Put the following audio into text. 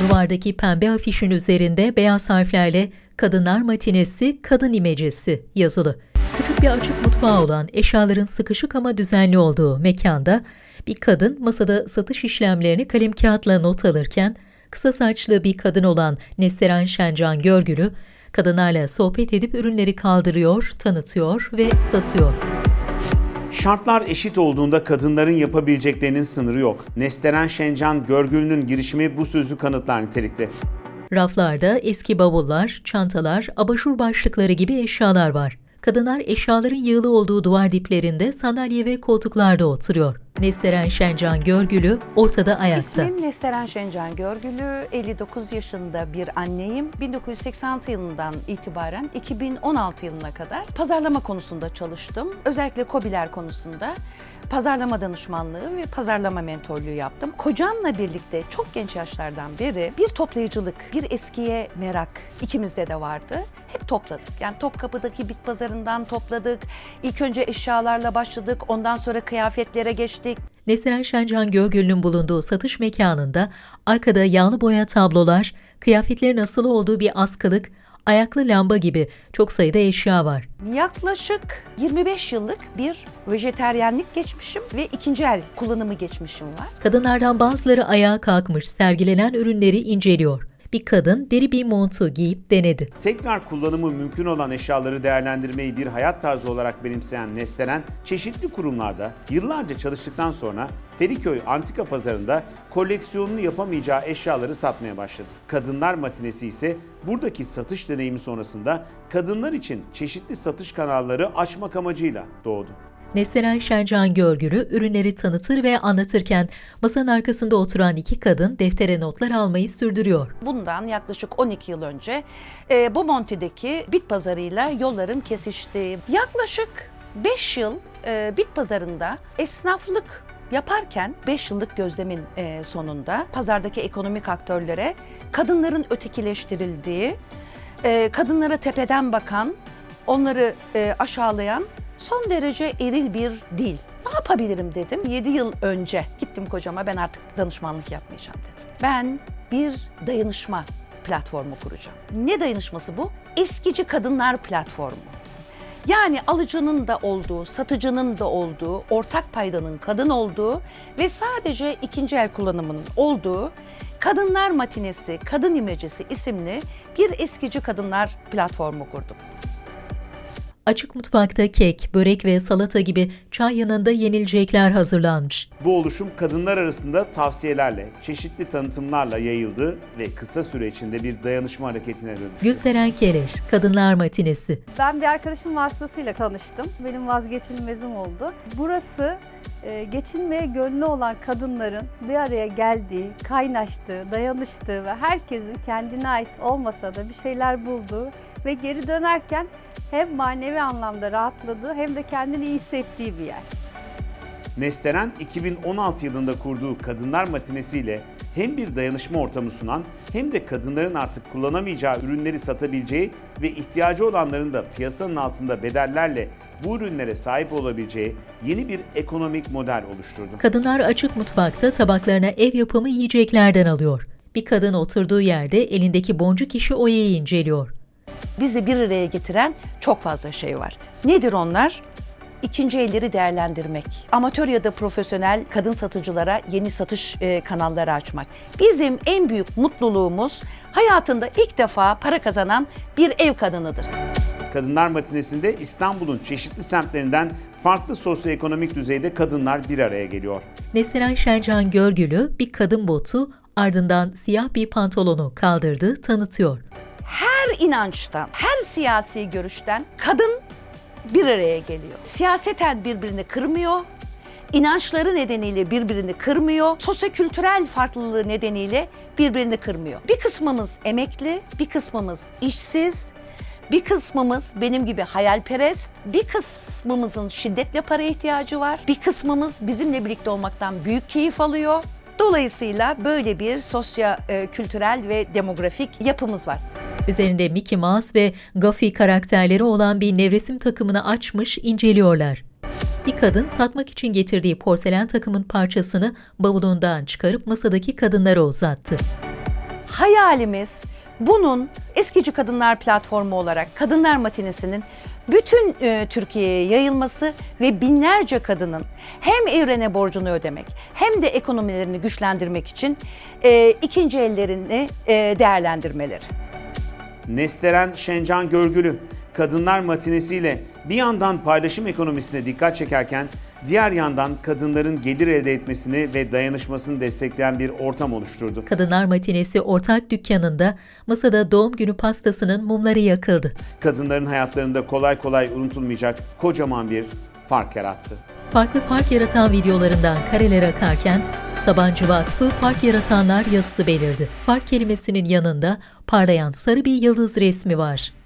Duvardaki pembe afişin üzerinde beyaz harflerle Kadınlar Matinesi Kadın İmecesi yazılı. Küçük bir açık mutfağı olan eşyaların sıkışık ama düzenli olduğu mekanda bir kadın masada satış işlemlerini kalem kağıtla not alırken kısa saçlı bir kadın olan Neseren Şencan Görgülü kadınlarla sohbet edip ürünleri kaldırıyor, tanıtıyor ve satıyor. Şartlar eşit olduğunda kadınların yapabileceklerinin sınırı yok. Nesteren Şencan Görgül'ün girişimi bu sözü kanıtlar nitelikte. Raflarda eski bavullar, çantalar, abaşur başlıkları gibi eşyalar var. Kadınlar eşyaların yığılı olduğu duvar diplerinde sandalye ve koltuklarda oturuyor. Nesteren Şencan Görgülü ortada ayakta. İsmim Nesteren Şencan Görgülü, 59 yaşında bir anneyim. 1986 yılından itibaren 2016 yılına kadar pazarlama konusunda çalıştım. Özellikle KOBİ'ler konusunda pazarlama danışmanlığı ve pazarlama mentorluğu yaptım. Kocamla birlikte çok genç yaşlardan beri bir toplayıcılık, bir eskiye merak ikimizde de vardı. Hep topladık. Yani Topkapı'daki bit pazarından topladık. İlk önce eşyalarla başladık. Ondan sonra kıyafetlere geçtik. Neseren Şencan Görgül'ün bulunduğu satış mekanında arkada yağlı boya tablolar, kıyafetlerin asılı olduğu bir askılık, ayaklı lamba gibi çok sayıda eşya var. Yaklaşık 25 yıllık bir vejeteryenlik geçmişim ve ikinci el kullanımı geçmişim var. Kadınlardan bazıları ayağa kalkmış sergilenen ürünleri inceliyor. Bir kadın deri bir montu giyip denedi. Tekrar kullanımı mümkün olan eşyaları değerlendirmeyi bir hayat tarzı olarak benimseyen Nesteren, çeşitli kurumlarda yıllarca çalıştıktan sonra Feriköy Antika Pazarında koleksiyonunu yapamayacağı eşyaları satmaya başladı. Kadınlar Matinesi ise buradaki satış deneyimi sonrasında kadınlar için çeşitli satış kanalları açmak amacıyla doğdu. Neseren Şencan Görgülü ürünleri tanıtır ve anlatırken masanın arkasında oturan iki kadın deftere notlar almayı sürdürüyor. Bundan yaklaşık 12 yıl önce e, bu Monti'deki bit pazarıyla yolların kesiştiği yaklaşık 5 yıl e, bit pazarında esnaflık yaparken 5 yıllık gözlemin e, sonunda pazardaki ekonomik aktörlere kadınların ötekileştirildiği, e, kadınlara tepeden bakan, onları e, aşağılayan son derece eril bir dil. Ne yapabilirim dedim. 7 yıl önce gittim kocama ben artık danışmanlık yapmayacağım dedim. Ben bir dayanışma platformu kuracağım. Ne dayanışması bu? Eskici Kadınlar Platformu. Yani alıcının da olduğu, satıcının da olduğu, ortak paydanın kadın olduğu ve sadece ikinci el kullanımının olduğu Kadınlar Matinesi, Kadın İmecesi isimli bir eskici kadınlar platformu kurdum. Açık mutfakta kek, börek ve salata gibi çay yanında yenilecekler hazırlanmış. Bu oluşum kadınlar arasında tavsiyelerle, çeşitli tanıtımlarla yayıldı ve kısa süre içinde bir dayanışma hareketine dönüştü. Gösteren Keleş, Kadınlar Matinesi. Ben bir arkadaşım vasıtasıyla tanıştım. Benim vazgeçilmezim oldu. Burası geçinmeye gönlü olan kadınların bir araya geldiği, kaynaştığı, dayanıştığı ve herkesin kendine ait olmasa da bir şeyler bulduğu ve geri dönerken hem manevi anlamda rahatladığı hem de kendini iyi hissettiği bir yer. Nesteren 2016 yılında kurduğu Kadınlar Matinesi'yle hem bir dayanışma ortamı sunan hem de kadınların artık kullanamayacağı ürünleri satabileceği ve ihtiyacı olanların da piyasanın altında bedellerle bu ürünlere sahip olabileceği yeni bir ekonomik model oluşturdu. Kadınlar açık mutfakta tabaklarına ev yapımı yiyeceklerden alıyor. Bir kadın oturduğu yerde elindeki boncuk işi oyayı inceliyor. bizi bir araya getiren çok fazla şey var. Nedir onlar? İkinci elleri değerlendirmek. Amatör ya da profesyonel kadın satıcılara yeni satış e, kanalları açmak. Bizim en büyük mutluluğumuz hayatında ilk defa para kazanan bir ev kadınıdır. Kadınlar Matinesi'nde İstanbul'un çeşitli semtlerinden farklı sosyoekonomik düzeyde kadınlar bir araya geliyor. Neslihan Şencan Görgülü bir kadın botu ardından siyah bir pantolonu kaldırdı, tanıtıyor. her inançtan, her siyasi görüşten kadın bir araya geliyor. Siyaseten birbirini kırmıyor, inançları nedeniyle birbirini kırmıyor, sosyokültürel farklılığı nedeniyle birbirini kırmıyor. Bir kısmımız emekli, bir kısmımız işsiz, bir kısmımız benim gibi hayalperest, bir kısmımızın şiddetle para ihtiyacı var, bir kısmımız bizimle birlikte olmaktan büyük keyif alıyor. Dolayısıyla böyle bir sosyo e, kültürel ve demografik yapımız var. Üzerinde Mickey Mouse ve Goofy karakterleri olan bir nevresim takımını açmış inceliyorlar. Bir kadın satmak için getirdiği porselen takımın parçasını bavulundan çıkarıp masadaki kadınlara uzattı. Hayalimiz bunun eskici kadınlar platformu olarak kadınlar matinesinin bütün e, Türkiye'ye yayılması ve binlerce kadının hem evrene borcunu ödemek hem de ekonomilerini güçlendirmek için e, ikinci ellerini e, değerlendirmeleri. Nesteren Şencan Görgülü, kadınlar matinesiyle bir yandan paylaşım ekonomisine dikkat çekerken diğer yandan kadınların gelir elde etmesini ve dayanışmasını destekleyen bir ortam oluşturdu. Kadınlar Matinesi ortak dükkanında masada doğum günü pastasının mumları yakıldı. Kadınların hayatlarında kolay kolay unutulmayacak kocaman bir fark yarattı. Farklı park yaratan videolarından kareler akarken Sabancı Vakfı Park Yaratanlar yazısı belirdi. Park kelimesinin yanında parlayan sarı bir yıldız resmi var.